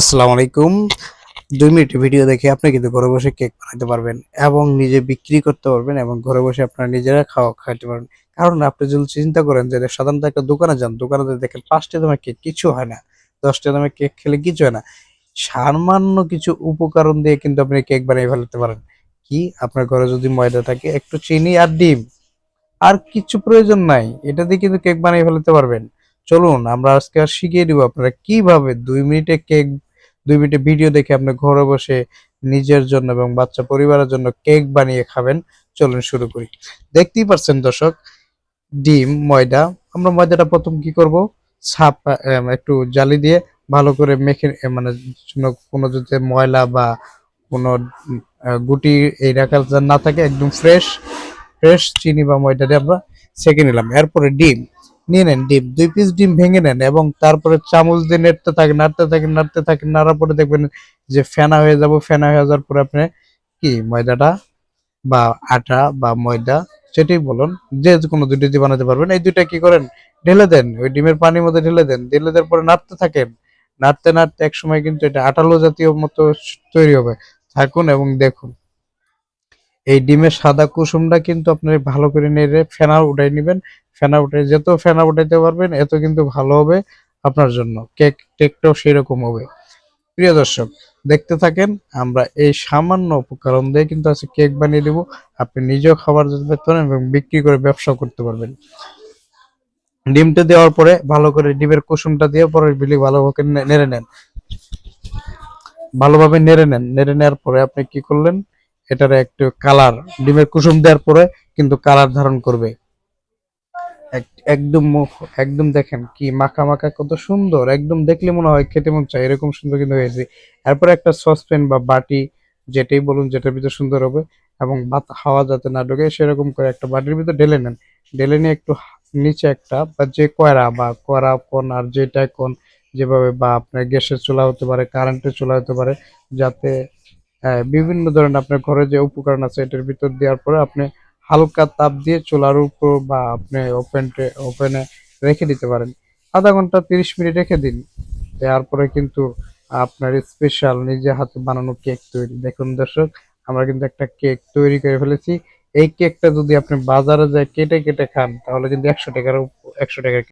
আসসালামু আলাইকুম। দুই মিনিট ভিডিও দেখে আপনি কিন্তু ঘরে বসে কেক বানাতে পারবেন এবং নিজে বিক্রি করতে পারবেন এবং ঘরে বসে আপনারা নিজেরা খাওয়া খাইতে পারবেন। কারণ আপনি যদি চিন্তা করেন যে সাধারণত একটা দোকানে যান, দোকানে দেখেন পাঁচটা দামে কেক, কিছু হয় না। দশটা দামে কেক খেলে কিছু হয় না। সামান্য কিছু উপকরণ দিয়ে কিন্তু আপনি কেক বানিয়ে ফেলতে পারেন। কি? আপনার ঘরে যদি ময়দা থাকে, একটু চিনি আর ডিম। আর কিছু প্রয়োজন নাই, এটা দিয়ে কিন্তু কেক বানিয়ে ফেলতে পারবেন। চলুন, আমরা আজকে আর শিখিয়ে দিব আপনারা কীভাবে দুই মিনিটে কেক দুই মিনিটে ভিডিও দেখে আপনি ঘরে বসে নিজের জন্য এবং বাচ্চা পরিবারের জন্য কেক বানিয়ে খাবেন। চলুন শুরু করি। দেখতেই পাচ্ছেন দর্শক, ডিম, ময়দা। আমরা ময়দাটা প্রথম কি করব? ছাপ একটু জালি দিয়ে ভালো করে মেখে মানে কোনো যদি ময়লা বা কোনো গুটি এই রাখার না থাকে, একদম ফ্রেশ ফ্রেশ চিনি বা ময়দা দিয়ে আমরা সেঁকে নিলাম। এরপরে ডিম। নিয়ে নেন ডিম। দুই পিস ডিম ভেঙে নেন এবং তারপরে চামচ দিয়ে নেড়তে থাকেন, নাড়তে থাকেন নাড়তে থাকেন, নাড়ার পরে দেখবেন যে ফেনা হয়ে যাব, ফেনা হয়ে যাওয়ার পরে আপনি কি ময়দাটা বা আটা বা ময়দা সেটাই বলুন, যে কোনো দুটো দিয়ে বানাতে পারবেন। এই দুইটা কি করেন? ঢেলে দেন, ওই ডিমের পানির মধ্যে ঢেলে দেন। ঢেলে দেওয়ার পরে নাড়তে থাকেন। নাড়তে নাড়তে এক সময় কিন্তু এটা আটালো জাতীয় মতো তৈরি হবে। থাকুন এবং দেখুন। এই ডিমের সাদা কুসুমটা কিন্তু আপনি ভালো করে নেড়ে ফেনা উঠাই নেবেন। ফেনা উঠে যত ফেনা উঠাইতে পারবেন, এত কিন্তু ভালো হবে আপনার জন্য। কেক টেকটাও সেরকম হবে। প্রিয় দর্শক, দেখতে থাকেন, আমরা এই সামান্য উপকরণ দিয়ে কিন্তু আজকে কেক বানিয়ে দেবো। আপনি নিজেও খাবার যেতে পারেন এবং বিক্রি করে ব্যবসা করতে পারবেন। ডিমটা দেওয়ার পরে ভালো করে ডিমের কুসুমটা দিয়ে পরে বিলি ভালোভাবে নেড়ে নেন। ভালোভাবে নেড়ে নেন। নেড়ে নেওয়ার পরে আপনি কি করলেন? এটার একটু কালার, ডিমের কুসুম দেওয়ার পরে কিন্তু কালার ধারণ করবে। একদম মুখ- একদম দেখেন কি মাখা মাখা কত সুন্দর একদম দেখলে মনে হয় খেতে মন চায় এরকম সুন্দর কিন্তু হয়েছে। এরপর একটা সসপ্যান বা বাটি যেটাই বলুন যেটার ভিতর সুন্দর হবে এবং বাত হাওয়া যাতে না ঢোকে সেরকম করে একটা বাটির ভিতর ঢেলে নেন। ঢেলে নিয়ে একটু নিচে একটা বা যে কয়রা বা কয়রা কোন আর যেটা কোন যেভাবে বা আপনার গ্যাসের চুলা হতে পারে কারেন্টের চুলা হতে পারে যাতে আহ, বিভিন্ন ধরনের আপনার ঘরে যে উপকরণ আছে এটার ভিতর দেওয়ার পরে আপনি হালকা তাপ দিয়ে চুলার উপর বা আপনি ওপেন ওপেনে রেখে দিতে পারেন। আধা ঘণ্টা তিরিশ মিনিট রেখে দিন। দেওয়ার পরে কিন্তু আপনার স্পেশাল নিজে হাতে বানানো কেক তৈরি। দেখুন দর্শক, আমরা কিন্তু একটা কেক তৈরি করে ফেলেছি। এই কেকটা যদি আপনি বাজারে যায় কেটে কেটে খান, তাহলে কিন্তু একশো টাকার একশো টাকার